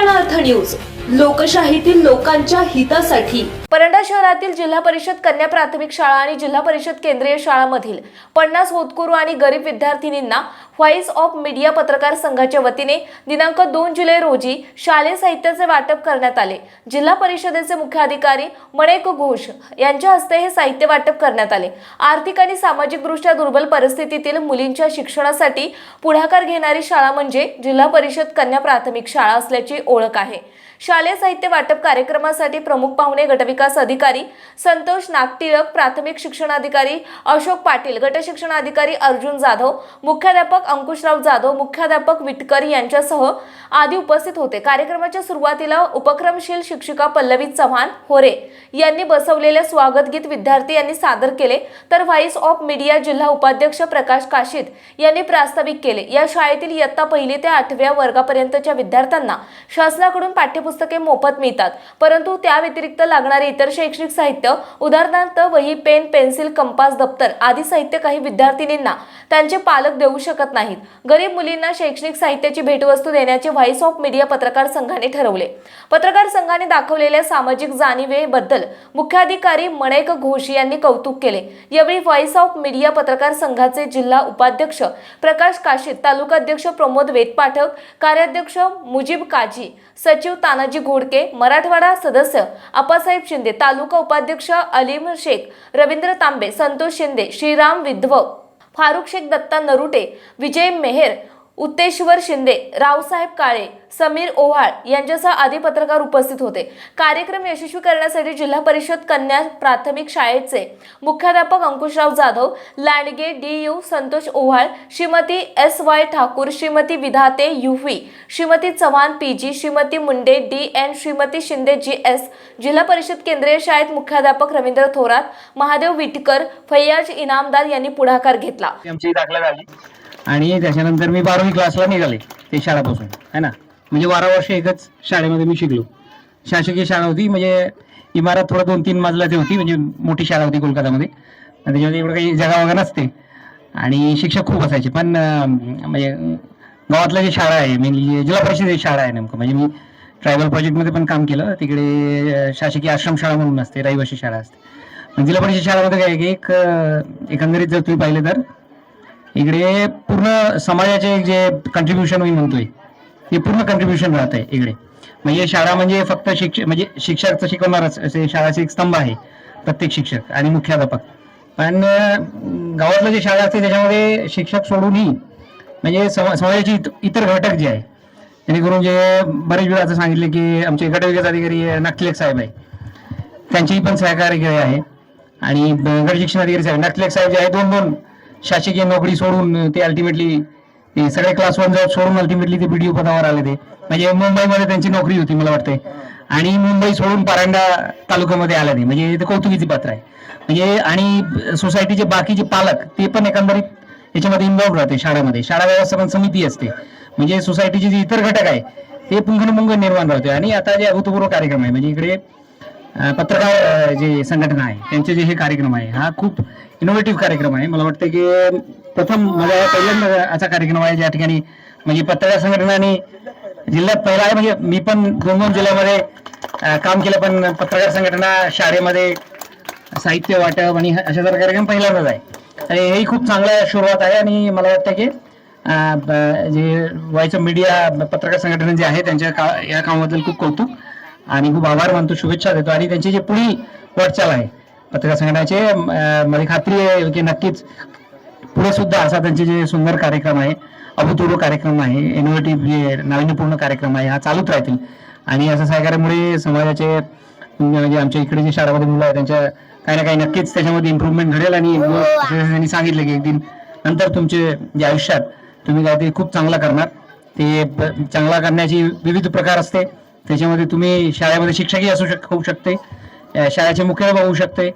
उदाहरणार्थ न्यूज लोकशाहीतील लोकांच्या हितासाठी परंडा शहरातील जिल्हा परिषद कन्या प्राथमिक शाळा आणि जिल्हा परिषद केंद्रीय शाळामधील पन्नास होतकरू आणि गरीब विद्यार्थिनींना व्हॉइस ऑफ मीडिया पत्रकार संघाच्या वतीने दिनांक दोन जुलै रोजी शालेय साहित्याचे वाटप करण्यात आले. जिल्हा परिषदेचे मुख्याधिकारी मणेक घोष यांच्या हस्ते हे साहित्य वाटप करण्यात आले. आर्थिक आणि सामाजिकदृष्ट्या दुर्बल परिस्थितीतील मुलींच्या शिक्षणासाठी पुढाकार घेणारी शाळा म्हणजे जिल्हा परिषद कन्या प्राथमिक शाळा असल्याची ओळख आहे. शालेय साहित्य वाटप कार्यक्रमासाठी प्रमुख पाहुणे विकास अधिकारी संतोष नागटिळक प्राथमिक शिक्षणाधिकारी अशोक पाटील गट शिक्षणाधिकारी अर्जुन जाधव मुख्याध्यापक अंकुशराव जाधव मुख्याध्यापक विटकर यांच्यासह आदी उपस्थित होते. कार्यक्रमाच्या सुरुवातीला उपक्रमशील शिक्षिका पल्लवी चव्हाण होरे यांनी बसवलेले स्वागत गीत विद्यार्थी यांनी सादर केले. तर व्हाईस ऑफ मीडिया जिल्हा उपाध्यक्ष प्रकाश काशीद यांनी प्रास्ताविक केले. या शाळेतील इयत्ता पहिली ते आठव्या वर्गापर्यंतच्या विद्यार्थ्यांना शासनाकडून पाठ्यपुस्तके मोफत मिळतात. परंतु त्या व्यतिरिक्त लागणारे इतर शैक्षणिक साहित्य उदाहरणार्थ वही पेन पेन्सिल कंपास दप्तर आदी साहित्य काही विद्यार्थिनींना त्यांचे पालक देऊ शकत नाहीत. गरीब मुलींना शैक्षणिक साहित्याची भेटवस्तू देण्याचे व्हॉइस ऑफ मीडिया पत्रकार संघाने ठरवले. पत्रकार संघाने दाखवलेल्या सामाजिक जाणीवेबद्दल मुख्याधिकारी मणेक घोष यांनी कौतुक केले. यावेळी व्हॉइस ऑफ मीडिया पत्रकार संघाचे जिल्हा उपाध्यक्ष प्रकाश काशीद तालुकाध्यक्ष प्रमोद वेदपाठक कार्याध्यक्ष मुजीब काजी सचिव तानाजी घोडके मराठवाडा सदस्य आप्पासाहेब शिंदे तालुका उपाध्यक्ष अलीम शेख रवींद्र तांबे संतोष शिंदे श्रीराम विधव फारुख शेख दत्ता नरुटे विजय मेहेर उत्तेश्वर शिंदे रावसाहेब काळे समीर ओव्हाळ यांच्यासह आदी पत्रकार उपस्थित होते. कार्यक्रम यशस्वी करण्यासाठी जिल्हा परिषद कन्या प्राथमिक शाळेचे मुख्याध्यापक Ankushrao Jadhav Landge D U Santosh Owhal Shrimati S Y Thakur Shrimati Vidhate UV Shrimati Chavan P G Shrimati Munde D N Shrimati Shinde G S जिल्हा परिषद केंद्रीय शाळेत मुख्याध्यापक रवींद्र थोरात महादेव विटकर फैयाज इनामदार यांनी पुढाकार घेतला. आणि त्याच्यानंतर मी बारावी क्लासला निघाले ते शाळापासून. है ना? म्हणजे बारा वर्ष एकच शाळेमध्ये मी शिकलो. शासकीय शाळा होती म्हणजे इमारत थोडं दोन तीन मजल्याची होती म्हणजे मोठी शाळा होती कोलकातामध्ये. त्याच्यामध्ये एवढं काही जागा वगैरे नसते. आणि शिक्षक खूप असायचे पण म्हणजे गावातल्या जी शाळा आहे मेनली म्हणजे जिल्हा परिषदेची शाळा आहे नेमकं. म्हणजे मी ट्रायबल प्रोजेक्टमध्ये पण काम केलं तिकडे शासकीय शासकीय आश्रमशाळा म्हणून असते रहिवासी शाळा असते. जिल्हा परिषद शाळामध्ये काय की एक एकंदरीत जर तुम्ही पाहिलं तर इकडे पूर्ण समाजाचे जे कंट्रीब्युशन मी म्हणतोय ते पूर्ण कंट्रीब्युशन राहत आहे इकडे. म्हणजे शाळा म्हणजे फक्त शिक्षक म्हणजे शिक्षक शिकवणारच असे शाळाचे एक स्तंभ आहे प्रत्येक शिक्षक आणि मुख्याध्यापक. पण गावातलं जे शाळा असते त्याच्यामध्ये शिक्षक सोडूनही म्हणजे समाजाचे इतर घटक जे आहे जेणेकरून जे बरेच वेळा असं सांगितले की आमचे गट विकास अधिकारी नागटिलेक साहेब आहे त्यांचेही पण सहकार्य आहे. आणि गट शिक्षण अधिकारी साहेब नागटिलेक साहेब जे आहे दोन दोन शासकीय नोकरी सोडून ते अल्टिमेटली ते सगळे क्लास वन जॉब सोडून अल्टिमेटली ते बीडीओ पदावर आले ते. म्हणजे मुंबईमध्ये त्यांची नोकरी होती मला वाटते आणि मुंबई सोडून पारंडा तालुक्यामध्ये आले नाही म्हणजे ते कौतुकीचे पात्र आहे. म्हणजे आणि सोसायटीचे बाकीचे पालक ते पण एकंदरीत याच्यामध्ये इन्व्हॉल्व्ह राहते शाळेमध्ये. शाळा व्यवस्थापन समिती असते. म्हणजे सोसायटीचे जे इतर घटक आहे ते पुंगनमुंग निर्माण राहते आणि आता जे अभूतपूर्व कार्यक्रम आहे म्हणजे इकडे पत्रकार जे संघटना आहे त्यांचे जे हे कार्यक्रम आहे हा खूप इनोव्हेटिव्ह कार्यक्रम आहे. मला वाटतं की प्रथम माझा पहिल्यांदा असा कार्यक्रम आहे ज्या ठिकाणी म्हणजे पत्रकार संघटनाने जिल्ह्यात पहिला आहे. म्हणजे मी पण दोन दोन जिल्ह्यामध्ये काम केलं पण पत्रकार संघटना शाळेमध्ये साहित्य वाटप आणि अशा जर कार्यक्रम पहिल्यांदाच आहे. आणि हेही खूप चांगला सुरुवात आहे आणि मला वाटतं की जे व्हायचं मीडिया पत्रकार संघटना जे आहे त्यांच्या का या कामाबद्दल खूप कौतुक आणि खूप आभार मानतो शुभेच्छा देतो. आणि त्यांची जी पुढील वाटचाल आहे पत्रकार संघटनाचे मला खात्री आहे की नक्कीच पुढे सुद्धा असा त्यांचे जे सुंदर कार्यक्रम आहे अभूतपूर्व कार्यक्रम आहे इनोव्हेटिव्ह जे नाविन्यपूर्ण कार्यक्रम आहे हा चालूच राहतील. आणि असं सहकार्यामुळे समाजाचे म्हणजे आमच्या इकडे जे शाळामध्ये मुलं आहेत त्यांच्या काही ना काही नक्कीच त्याच्यामध्ये इम्प्रुव्हमेंट घडेल आणि जसं त्यांनी सांगितलं की एक दिन नंतर तुमचे जे आयुष्यात तुम्ही काय ते खूप चांगला करणार. ते चांगला करण्याची विविध प्रकार असते. त्याच्यामध्ये तुम्ही शाळेमध्ये शिक्षकही असू शक होऊ शकते. शाळेचे मुख्याध्यापक होऊ शकते.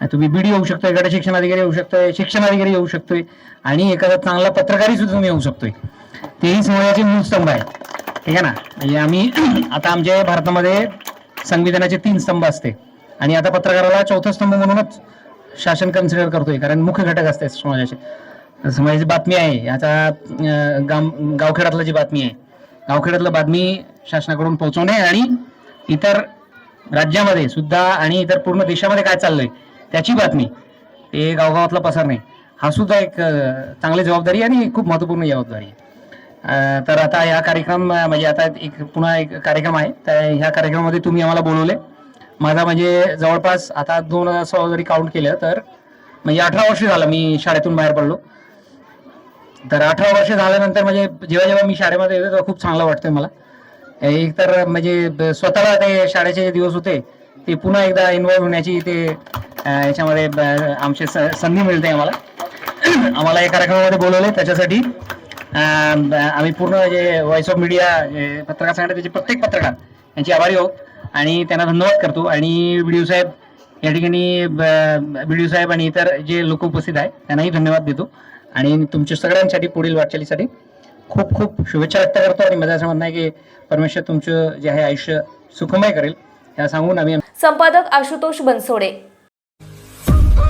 तुम्ही बीडी होऊ शकतोय गट शिक्षण अधिकारी होऊ शकतोय शिक्षण अधिकारी होऊ शकतोय आणि एखादा चांगला पत्रकारी सुद्धा तुम्ही होऊ शकतोय. तेही समाजाचे मूळ स्तंभ आहे ठीक आहे ना? म्हणजे आम्ही आता आमच्या भारतामध्ये संविधानाचे तीन स्तंभ असते. आणि आता पत्रकाराला चौथा स्तंभ म्हणूनच शासन कन्सिडर करतोय कारण मुख्य घटक असते समाजाचे. समाजाची बातमी आहे. आता गाम गावखेडातलं जी बातमी आहे गावखेड्यातलं बातमी शासनाकडून पोहोचवणे आणि इतर राज्यामध्ये सुद्धा आणि इतर पूर्ण देशामध्ये काय चाललंय त्याची बातमी. ते गावगावातला पसार नाही. हा सुद्धा एक चांगली जबाबदारी आणि खूप महत्त्वपूर्ण जबाबदारी आहे. तर आता ह्या कार्यक्रम म्हणजे आता एक पुन्हा एक कार्यक्रम आहे. तर ह्या कार्यक्रमामध्ये तुम्ही आम्हाला बोलवले. माझा म्हणजे जवळपास आता दोन हजार जरी काउंट केलं तर म्हणजे अठरा वर्ष झालं मी शाळेतून बाहेर पडलो. तर अठरा वर्ष झाल्यानंतर म्हणजे जेव्हा जेव्हा मी शाळेमध्ये येतो तेव्हा खूप चांगलं वाटतंय मला. एक तर म्हणजे ब- स्वतःला ते शाळेचे जे दिवस होते ते पुन्हा एकदा इन्व्हॉल्व्ह होण्याची ते याच्यामध्ये आमचे आमची स- संधी मिळते आम्हाला. आम्हाला या कार्यक्रमामध्ये बोलवले. त्याच्यासाठी आम्ही पूर्ण जे व्हॉइस ऑफ मीडिया पत्रकार संघटना त्याचे प्रत्येक पत्रकार यांची आभारी आहोत. आणि त्यांना धन्यवाद करतो. आणि बी साहेब या ठिकाणी बी साहेब आणि इतर जे लोक उपस्थित आहेत त्यांनाही धन्यवाद देतो. आणि तुमच्या सगळ्यांसाठी पुढील वाटचालीसाठी खूप खूप शुभेच्छा व्यक्त करतो. आणि माझं असं म्हणणं आहे की परमेश्वर तुमचं जे आहे आयुष्य सुखमय करेल. ह्या सांगून आम्ही संपादक आशुतोष बनसोडे.